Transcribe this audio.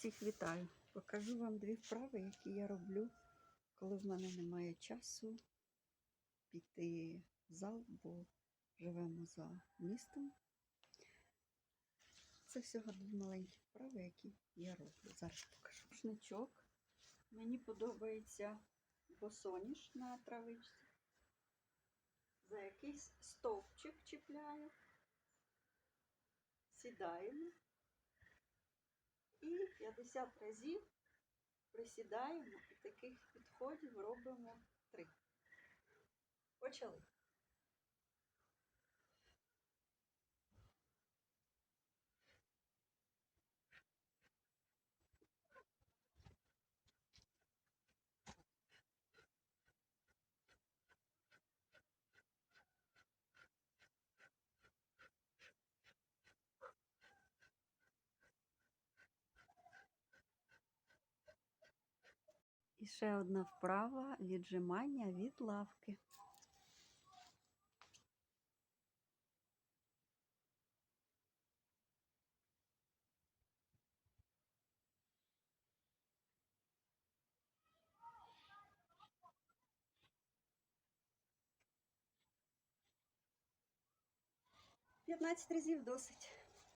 Всіх вітаю. Покажу вам дві вправи, які я роблю, коли в мене немає часу піти в зал, бо живемо за містом. Це всього дві маленькі вправи, які я роблю. Зараз покажу. Рушничок. Мені подобається босоніж на травичці. За якийсь стовпчик чіпляю. Сідаємо. І 50 разів присідаємо і таких підходів робимо 3. Почали. І ще одна вправа віджимання від лавки. П'ятнадцять разів досить.